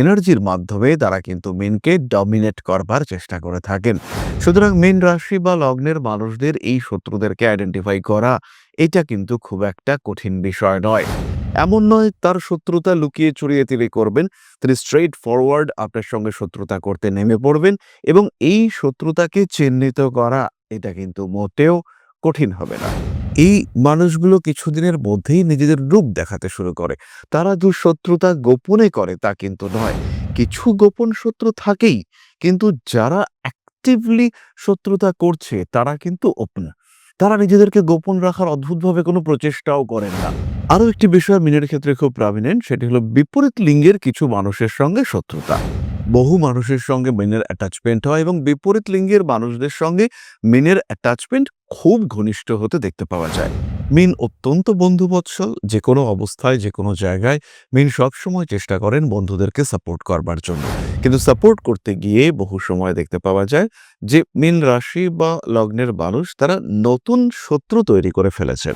এনার্জির মাধ্যমে তারা কিন্তু মিনকে ডমিনেট করবার চেষ্টা করে থাকেন। সুতরাং মিন রাশি বা লগ্নের মানুষদের এই শত্রুদেরকে আইডেন্টিফাই করা, এটা কিন্তু খুব একটা কঠিন বিষয় নয়। এমন নয়, তার শত্রুতা লুকিয়ে চুরিয়ে তিনি করবেন, তিনি স্ট্রেইট ফরওয়ার্ড আপনার সঙ্গে শত্রুতা করতে নেমে পড়বেন এবং এই শত্রুতাকে চিহ্নিত করা, এটা কিন্তু মোটেও কঠিন হবে না। এই মানুষগুলো কিছুদিনের মধ্যেই নিজেদের রূপ দেখাতে শুরু করে। তারা যে শত্রুতা গোপনে করে তা কিন্তু নয়। কিছু গোপন শত্রু থাকেই, কিন্তু যারা অ্যাক্টিভলি শত্রুতা করছে, তারা কিন্তু ওপেন তারা নিজেদেরকে গোপন রাখার অদ্ভুতভাবে কোনো প্রচেষ্টাও করেন না। আরও একটি বিষয় মিনের ক্ষেত্রে খুব প্রামিনেন্ট সেটি হলো বিপরীত লিঙ্গের কিছু মানুষের সঙ্গে শত্রুতা। বহু মানুষের সঙ্গে মেনের অ্যাটাচমেন্ট হয় এবং বিপরীত লিঙ্গের মানুষদের সঙ্গে মেনের অ্যাটাচমেন্ট খুব ঘনিষ্ঠ হতে দেখতে পাওয়া যায়। মিন অত্যন্ত বন্ধুবৎসল যে কোনো অবস্থায় যে কোনো জায়গায় মিন সবসময় চেষ্টা করেন বন্ধুদেরকে সাপোর্ট করবার জন্য। কিন্তু সাপোর্ট করতে গিয়ে বহু সময় দেখতে পাওয়া যায় যে মিন রাশি বা লগ্নের মানুষ তারা নতুন শত্রু তৈরি করে ফেলেছেন।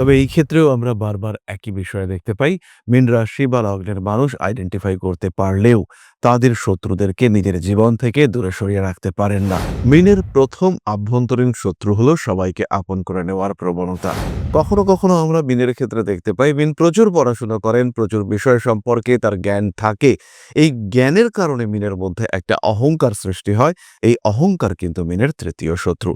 তবে এই ক্ষেত্রেও আমরা বারবার একই বিষয় দেখতে পাই। মিন রাশি বা লগ্নের মানুষ আইডেন্টিফাই করতে পারলেও তাদের শত্রুদেরকে নিজের জীবন থেকে দূরে সরিয়ে রাখতে পারেন না। মিনের প্রথম আভ্যন্তরীণ শত্রু হলো সবাইকে আপন করে নেওয়ার প্রবণতা। কখনো কখনো আমরা মিনের ক্ষেত্রে দেখতে পাই, মিন প্রচুর পড়াশোনা করেন, প্রচুর বিষয় সম্পর্কে তার জ্ঞান থাকে। এই জ্ঞানের কারণে মিনের মধ্যে একটা অহংকার সৃষ্টি হয়, এই অহংকার কিন্তু মিনের তৃতীয় শত্রু।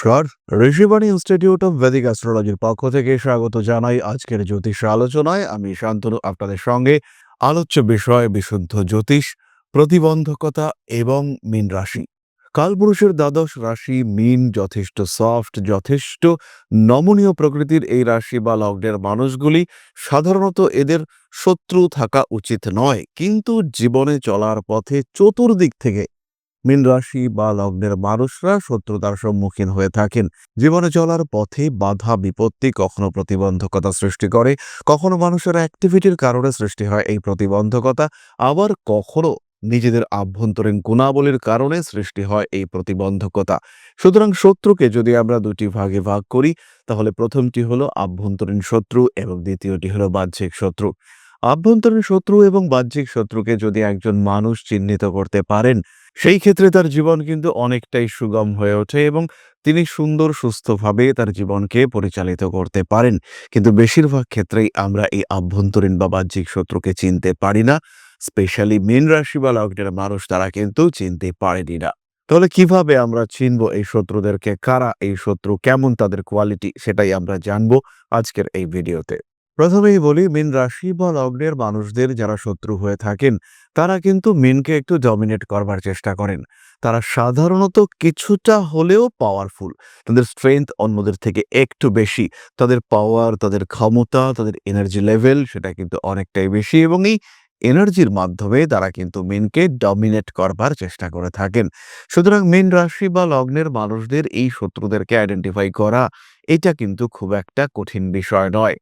নমস্কার, ঋষিবাণী ইনস্টিটিউট অফ ভেদিক অ্যাস্ট্রোলজির পক্ষ থেকে স্বাগত জানাই আজকের জ্যোতিষ আলোচনায়। আমি শান্তনু, আপনাদের সঙ্গে আলোচ্য বিষয় বিশুদ্ধ জ্যোতিষ, প্রতিবন্ধকতা এবং মীন রাশি। কালপুরুষের দ্বাদশ রাশি, মীন যথেষ্ট সফট যথেষ্ট নমনীয় প্রকৃতির এই রাশি বা লগ্নের মানুষগুলি সাধারণত এদের শত্রু থাকা উচিত নয়। কিন্তু জীবনে চলার পথে চতুর্দিক থেকে মীন রাশি বা লগ্নের মানুষরা শত্রুতার সম্মুখীন হয়ে থাকেন। জীবনে চলার পথে বাধা, বিপত্তি কখনো প্রতিবন্ধকতা সৃষ্টি করে, কখনো মানুষের অ্যাক্টিভিটির কারণে সৃষ্টি হয় এই প্রতিবন্ধকতা, আবার কখনো নিজেদের আভ্যন্তরীণ গুণাবলীর কারণে সৃষ্টি হয় এই প্রতিবন্ধকতা। সুতরাং শত্রুকে যদি আমরা দুটি ভাগে ভাগ করি, তাহলে প্রথমটি হলো আভ্যন্তরীণ শত্রু এবং দ্বিতীয়টি হলো বাহ্যিক শত্রু। আভ্যন্তরীণ শত্রু এবং বাহ্যিক শত্রুকে যদি একজন মানুষ চিহ্নিত করতে পারেন সেই ক্ষেত্রে তার জীবন কিন্তু অনেকটাই সুগম হয়ে ওঠে এবং তিনি সুন্দর, সুস্থভাবে তার জীবনকে পরিচালিত করতে পারেন। কিন্তু বেশিরভাগ ক্ষেত্রেই আমরা এই আভ্যন্তরীণ বা বাহ্যিক শত্রুকে চিনতে পারি না। স্পেশালি মীন রাশি বা লগ্নের মানুষ তারা কিন্তু চিনতে পারেনি না। তাহলে কীভাবে আমরা চিনব এই শত্রুদেরকে? কারা এই শত্রু? কেমন তাদের কোয়ালিটি সেটাই আমরা জানব আজকের এই ভিডিওতে প্রথমেই বলি, মিন রাশি বা লগ্নের মানুষদের যারা শত্রু হয়ে থাকেন, তারা কিন্তু মিনকে একটু ডমিনেট করবার চেষ্টা করেন। তারা সাধারণত কিছুটা হলেও পাওয়ারফুল তাদের স্ট্রেংথ অন্যদের থেকে একটু বেশি। তাদের পাওয়ার তাদের ক্ষমতা, তাদের এনার্জি লেভেল সেটা কিন্তু অনেকটাই বেশি এবং এই এনার্জির মাধ্যমে তারা কিন্তু মিনকে ডমিনেট করবার চেষ্টা করে থাকেন। সুতরাং মিন রাশি বা লগ্নের মানুষদের এই শত্রুদেরকে আইডেন্টিফাই করা, এটা কিন্তু খুব একটা কঠিন বিষয় নয়।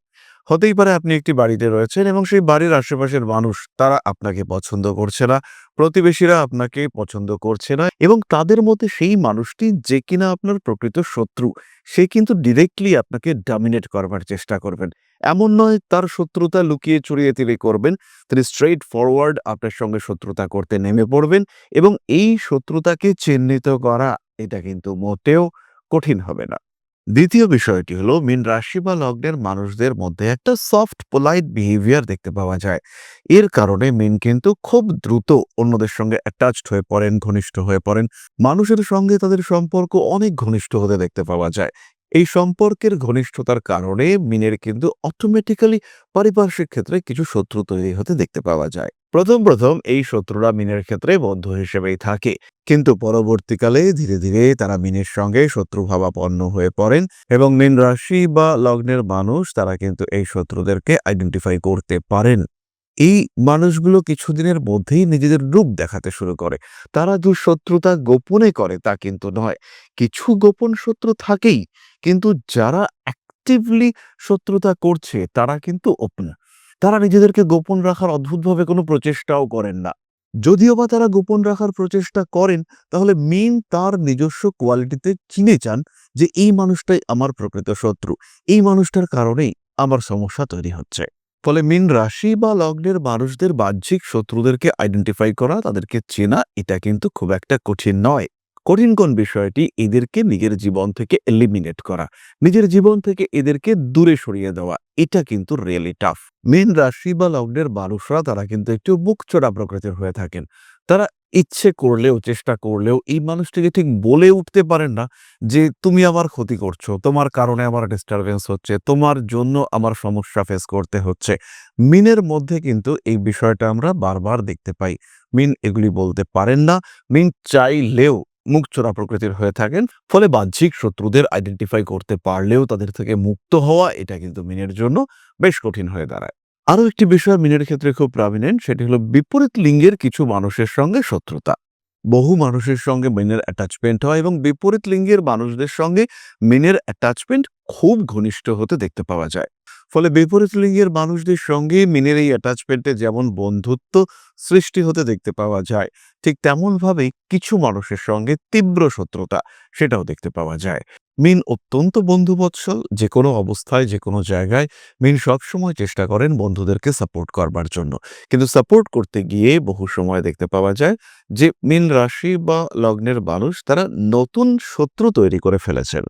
হতেই পারে আপনি একটি বাড়িতে রয়েছেন এবং সেই বাড়ির আশেপাশের মানুষ, তারা আপনাকে পছন্দ করছে না, প্রতিবেশীরা আপনাকে পছন্দ করছে না এবং তাদের মধ্যে সেই মানুষটি যে কিনা আপনার প্রকৃত শত্রু, সে কিন্তু ডিরেক্টলি আপনাকে ডমিনেট করবার চেষ্টা করবেন। এমন নয় তার শত্রুতা লুকিয়ে চুরিয়ে তিনি করবেন, তিনি স্ট্রেইট ফরওয়ার্ড আপনার সঙ্গে শত্রুতা করতে নেমে পড়বেন এবং এই শত্রুতাকে চিহ্নিত করা, এটা কিন্তু মোটেও কঠিন হবে না। দ্বিতীয় বিষয়টি হলো, মিন রাশি বা লগ্নের মানুষদের মধ্যে একটা সফট পোলাইট বিহেভিয়ার দেখতে পাওয়া যায়। এর কারণে মিন কিন্তু খুব দ্রুত অন্যদের সঙ্গে অ্যাটাচড হয়ে পড়েন, ঘনিষ্ঠ হয়ে পড়েন। মানুষের সঙ্গে তাদের সম্পর্ক অনেক ঘনিষ্ঠ হতে দেখতে পাওয়া যায়। এই সম্পর্কের ঘনিষ্ঠতার কারণে মিনের কিন্তু অটোমেটিক্যালি পারিপার্শ্বিক ক্ষেত্রে কিছু শত্রু তৈরি হতে দেখতে পাওয়া যায়। প্রথম প্রথম এই শত্রুরা মিনের ক্ষেত্রে বন্ধু হিসেবেই থাকে। কিন্তু পরবর্তীকালে ধীরে ধীরে তারা মিনের সঙ্গে শত্রুভাবাপন্ন হয়ে পড়েন এবং মিন রাশি বা লগ্নের মানুষ তারা কিন্তু এই শত্রুদেরকে আইডেন্টিফাই করতে পারেন। এই মানুষগুলো কিছুদিনের মধ্যেই নিজেদের রূপ দেখাতে শুরু করে। তারা যে শত্রুতা গোপনে করে, তা কিন্তু নয়। কিছু গোপন শত্রু থাকেই, কিন্তু যারা অ্যাক্টিভলি শত্রুতা করছে, তারা কিন্তু ওপেন তারা নিজেদেরকে গোপন রাখার অদ্ভুতভাবে কোনো প্রচেষ্টাও করেন না। যদিও বা তারা গোপন রাখার প্রচেষ্টা করেন, তাহলে মিন তার নিজস্ব কোয়ালিটিতে চিনে চান যে এই মানুষটাই আমার প্রকৃত শত্রু, এই মানুষটার কারণেই আমার সমস্যা তৈরি হচ্ছে। ফলে মিন রাশি বা লগ্নের মানুষদের বাহ্যিক শত্রুদেরকে আইডেন্টিফাই করা, তাদেরকে চেনা, এটা কিন্তু খুব একটা কঠিন নয়। কঠিন কোন বিষয়টি? এদেরকে নিজের জীবন থেকে এলিমিনেট করা। নিজের জীবন থেকে এদেরকে দূরে সরিয়ে দেওয়া। এটা কিন্তু রিয়েলি টাফ মেন রাশি বা লগ্নের মানুষরা তারা কিন্তু একটু বুকচোড়া প্রকৃতির হয়ে থাকেন। তারা ইচ্ছে করলেও, চেষ্টা করলেও, এই মানুষটিকে ঠিক বলে উঠতে পারেন না যে, তুমি আমার ক্ষতি করছ। তোমার কারণে আমার ডিস্টারবেন্স হচ্ছে। তোমার জন্য আমার সমস্যা ফেস করতে হচ্ছে। মিনের মধ্যে কিন্তু এই বিষয়টা আমরা বারবার দেখতে পাই। মিন এগুলি বলতে পারেন না। মিন চাইলেও মুখ চোরা প্রকৃতির হয়ে থাকেন। ফলে বাহ্যিক শত্রুদের আইডেন্টিফাই করতে পারলেও তাদের থেকে মুক্ত হওয়া এটা কিন্তু মিনের জন্য বেশ কঠিন হয়ে দাঁড়ায়। আরও একটি বিষয় মিনের ক্ষেত্রে খুব প্রামিনেন্ট সেটি হলো বিপরীত লিঙ্গের কিছু মানুষের সঙ্গে শত্রুতা। বহু মানুষের সঙ্গে মিনের অ্যাটাচমেন্ট হয় এবং বিপরীত লিঙ্গের মানুষদের সঙ্গে মিনের অ্যাটাচমেন্ট খুব ঘনিষ্ঠ হতে দেখতে পাওয়া যায়। ফলে বিপরীত লিঙ্গের মানুষদের সঙ্গে মিনের এই অ্যাটাচমেন্টে যেমন বন্ধুত্ব সৃষ্টি হতে দেখতে পাওয়া যায়, ঠিক তেমনভাবেই কিছু মানুষের সঙ্গে তীব্র শত্রুতা সেটাও দেখতে পাওয়া যায়। মিন অত্যন্ত বন্ধুবৎসল যে কোনো অবস্থায় যে কোনো জায়গায় মিন সবসময় চেষ্টা করেন বন্ধুদেরকে সাপোর্ট করবার জন্য। কিন্তু সাপোর্ট করতে গিয়ে বহু সময় দেখতে পাওয়া যায় যে মিন রাশি বা লগ্নের মানুষ তারা নতুন শত্রু তৈরি করে ফেলেছেন।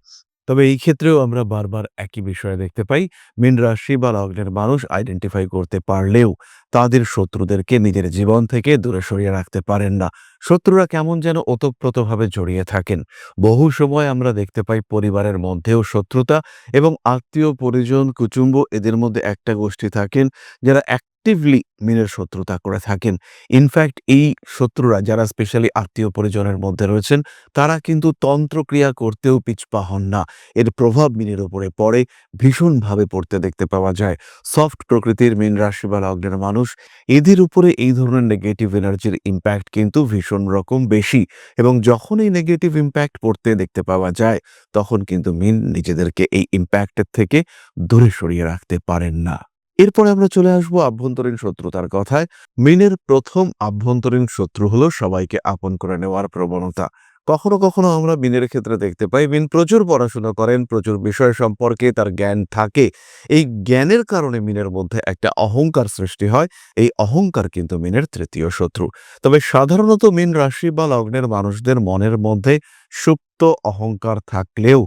তবে এই ক্ষেত্রেও আমরা বারবার একই বিষয়ে দেখতে পাই। মিন রাশি বা লগ্নের মানুষ আইডেন্টিফাই করতে পারলেও তাদের শত্রুদেরকে নিজের জীবন থেকে দূরে সরিয়ে রাখতে পারেন না। শত্রুরা কেমন যেন ওতপ্রোতভাবে জড়িয়ে থাকেন। বহু সময় আমরা দেখতে পাই পরিবারের মধ্যেও শত্রুতা এবং আত্মীয়, পরিজন, কুটুম্ব এদের মধ্যে একটা গোষ্ঠী থাকেন যারা অ্যাক্টিভলি মিনের শত্রুতা করে থাকেন। ইনফ্যাক্ট এই শত্রুরা যারা স্পেশালি আত্মীয় পরিজনের মধ্যে রয়েছেন, তারা কিন্তু তন্ত্রক্রিয়া করতেও পিছপা হন না। এর প্রভাব মিনের উপরে পড়ে, ভীষণভাবে পড়তে দেখতে পাওয়া যায়। সফট প্রকৃতির মিন রাশি বা লগ্নের মানুষ, এদের উপরে এই ধরনের নেগেটিভ এনার্জির ইম্প্যাক্ট কিন্তু ভীষণ রকম বেশি। এবং যখন এই নেগেটিভ ইম্প্যাক্ট পড়তে দেখতে পাওয়া যায়, তখন কিন্তু মিন নিজেদেরকে এই ইম্প্যাক্টের থেকে দূরে সরিয়ে রাখতে পারেন না। এরপরে আমরা চলে আসব আভ্যন্তরীণ শত্রুতার কথায়। মিনের প্রথম আভ্যন্তরীণ শত্রু হলো সবাইকে আপন করে নেওয়ার প্রবণতা। কখনো কখনো আমরা মিনের ক্ষেত্রে দেখতে পাই, মিন প্রচুর পড়াশোনা করেন, প্রচুর বিষয় সম্পর্কে তার জ্ঞান থাকে। এই জ্ঞানের কারণে মিনের মধ্যে একটা অহংকার সৃষ্টি হয়। এই অহংকার কিন্তু মিনের তৃতীয় শত্রু। তবে সাধারণত মিন রাশি বা লগ্নের মানুষদের মনের মধ্যে সুপ্ত অহংকার থাকলেও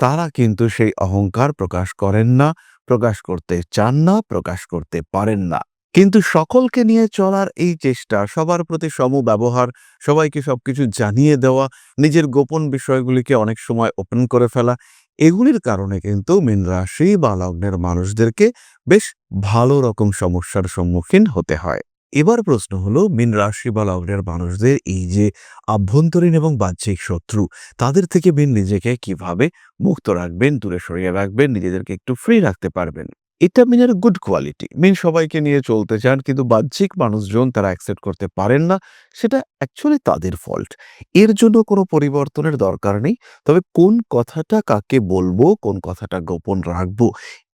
তারা কিন্তু সেই অহংকার প্রকাশ করেন না। প্রকাশ করতে চান না, প্রকাশ করতে পারেন না। কিন্তু সকলকে নিয়ে চলার এই চেষ্টা, সবার প্রতি সম ব্যবহার সবাইকে সবকিছু জানিয়ে দেওয়া, নিজের গোপন বিষয়গুলিকে অনেক সময় ওপেন করে ফেলা, এগুলির কারণে কিন্তু মীন রাশি বা লগ্নের মানুষদেরকে বেশ ভালো রকম সমস্যার সম্মুখীন হতে হয়। এবার প্রশ্ন হলো, মীন রাশি বা লগ্নের মানুষদের এই যে আভ্যন্তরীণ এবং বাহ্যিক শত্রু, তাদের থেকে মিন নিজেকে কীভাবে মুক্ত রাখবেন, দূরে সরিয়ে রাখবেন, নিজেদেরকে একটু ফ্রি রাখতে পারবেন? এটা মিনের গুড কোয়ালিটি মিন সবাইকে নিয়ে চলতে চান, কিন্তু বাহ্যিক মানুষজন তারা অ্যাকসেপ্ট করতে পারেন না, সেটা অ্যাকচুয়ালি তাদের ফল্ট এর জন্য কোনো পরিবর্তনের দরকার নেই, তবে কোন কথাটা কাকে বলব, কোন কথাটা গোপন রাখব,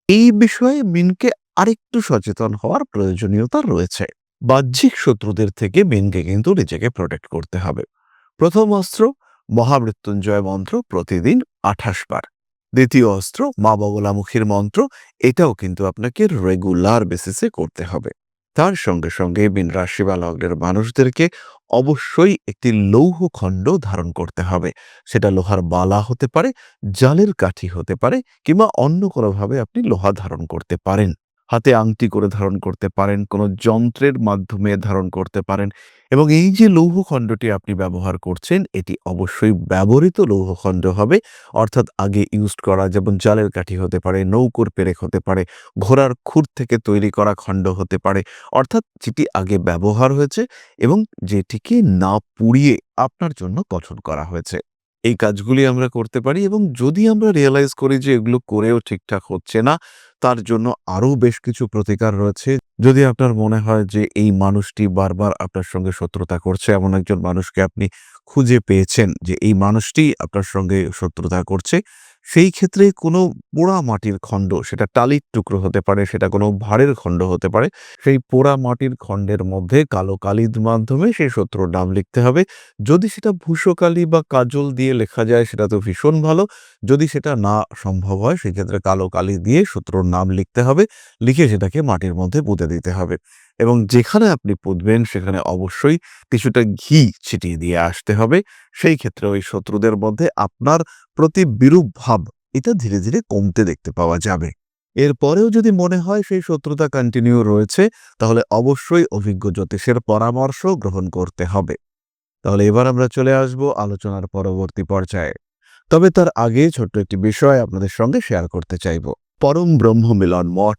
এই বিষয়ে মিনকে আরেকটু সচেতন হওয়ার প্রয়োজনীয়তা রয়েছে। বাহ্যিক শত্রুদের থেকে মিনকে কিন্তু নিজেকে প্রোটেক্ট করতে হবে। প্রথম অস্ত্র, মহামৃত্যুঞ্জয় মন্ত্র প্রতিদিন আঠাশ বার। দ্বিতীয় অস্ত্র, মা বগলামুখীর মন্ত্র, এটাও কিন্তু আপনাকে রেগুলার বেসিসে করতে হবে। তার সঙ্গে সঙ্গে মিন রাশি বা লগ্নের মানুষদেরকে অবশ্যই একটি লৌহ খণ্ড ধারণ করতে হবে। সেটা লোহার বালা হতে পারে, জালের কাঠি হতে পারে, কিংবা অন্য কোনোভাবে আপনি লোহা ধারণ করতে পারেন। হাতে আংটি করে ধারণ করতে পারেন, কোনো যন্ত্রের মাধ্যমে ধারণ করতে পারেন এবং এই যে লৌহখণ্ডটি আপনি ব্যবহার করছেন, এটি অবশ্যই ব্যবহৃত লৌহখণ্ড হবে। অর্থাৎ আগে ইউজ করা যেমন জালের কাঠি হতে পারে, নৌকোর পেরেক হতে পারে, ঘোড়ার খুর থেকে তৈরি করা খণ্ড হতে পারে, অর্থাৎ যেটি আগে ব্যবহার হয়েছে এবং যেটিকে না পুড়িয়ে আপনার জন্য গঠন করা হয়েছে। এই কাজগুলি আমরা করতে পারি এবং যদি আমরা রিয়েলাইজ করি যে এগুলো করেও ঠিকঠাক হচ্ছে না, তার জন্য আরও বেশ কিছু প্রতিকার রয়েছে। যদি আপনার মনে হয় যে এই মানুষটি বারবার আপনার সঙ্গে শত্রুতা করছে, এমন একজন মানুষকে আপনি খুঁজে পেয়েছেন যে এই মানুষটি আপনার সঙ্গে শত্রুতা করছে সেই ক্ষেত্রে কোনো পোড়া মাটির খণ্ড, সেটা টালির টুকরো হতে পারে, সেটা কোনো ভাড়ের খণ্ড হতে পারে, সেই পোড়া মাটির খণ্ডের মধ্যে কালো কালির মাধ্যমে সেই শত্রুর নাম লিখতে হবে। যদি সেটা ভূষকালি বা কাজল দিয়ে লেখা যায়, সেটা তো ভীষণ ভালো। যদি সেটা না সম্ভব হয় সেক্ষেত্রে কালো কালি দিয়ে শত্রুর নাম লিখতে হবে, লিখে সেটাকে মাটির মধ্যে পুঁতে দিতে হবে। এবং যেখানে আপনি পুঁতবেন, সেখানে অবশ্যই কিছুটা ঘি ছিটিয়ে দিয়ে আসতে হবে। সেই ক্ষেত্রে ওই শত্রুদের মধ্যে আপনার প্রতি বিরূপ ভাব, এটা ধীরে ধীরে কমতে দেখতে পাওয়া যাবে। এরপরেও যদি মনে হয় সেই শত্রুতা কন্টিনিউ রয়েছে, তাহলে অবশ্যই অভিজ্ঞ জ্যোতিষের পরামর্শ গ্রহণ করতে হবে। তাহলে এবার আমরা চলে আসব আলোচনার পরবর্তী পর্যায়ে। তবে তার আগে ছোট্ট একটি বিষয় আপনাদের সঙ্গে শেয়ার করতে চাইব। পরম ব্রহ্ম মিলন মঠ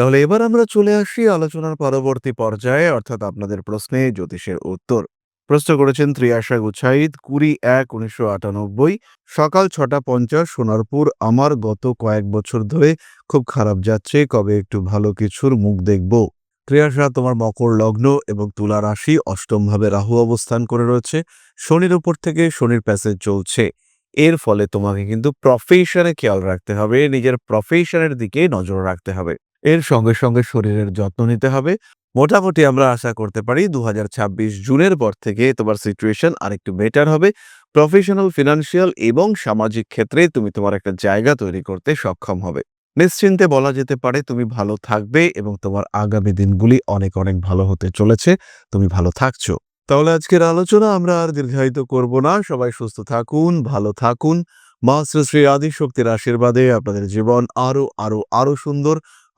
তাহলে এবার আমরা চলে আসি আলোচনার পরবর্তী পর্যায়ে, অর্থাৎ আপনাদের প্রশ্নে জ্যোতিষের উত্তর। প্রশ্ন করেছেন ত্রিয়াশা গুছাইদ কুড়ি এক উনিশশো আটানব্বই, সকাল ছটা পঞ্চাশ, সোনারপুর। আমার গত কয়েক বছর ধরে খুব খারাপ যাচ্ছে, কবে একটু ভালো কিছুর মুখ দেখব? ত্রিয়াশা, তোমার মকর লগ্ন এবং তুলা রাশি অষ্টমভাবে রাহু অবস্থান করে রয়েছে। শনির উপর থেকে শনির প্যাসেজ চলছে। এর ফলে তোমাকে কিন্তু প্রফেশনে খেয়াল রাখতে হবে, নিজের প্রফেশনের দিকে নজর রাখতে হবে। এর সঙ্গে সঙ্গে শরীরের যত্ন নিতে হবে। মোটামুটি আমরা আশা করতে পারি দুহাজার ছাব্বিশ জুনের পর থেকে তোমার সিচুয়েশন আরেকটু বেটার হবে। প্রফেশনাল ফিনান্সিয়াল এবং সামাজিক ক্ষেত্রে তুমি তোমার একটা জায়গা তৈরি করতে সক্ষম হবে। নিশ্চিন্তে বলা যেতে পারে তুমি ভালো থাকবে এবং তোমার আগামী দিনগুলি অনেক অনেক ভালো হতে চলেছে। তুমি ভালো থাকছো। তাহলে আজকের আলোচনা আমরা আর দীর্ঘায়িত করব না। সবাই সুস্থ থাকুন, ভালো থাকুন। মা শ্রী শ্রী আদিশক্তির আশীর্বাদে আপনাদের জীবন আরও আরও আরও সুন্দর।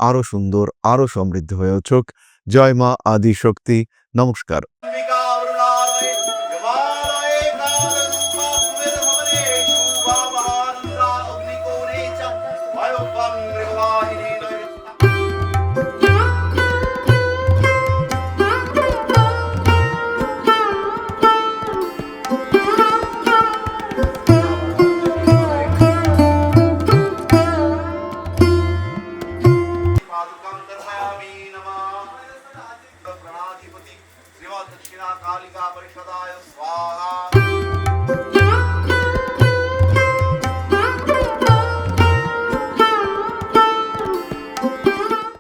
আরও সুন্দর আরও সমৃদ্ধ হয়ে উঠুক। জয় মা আদি শক্তি নমস্কার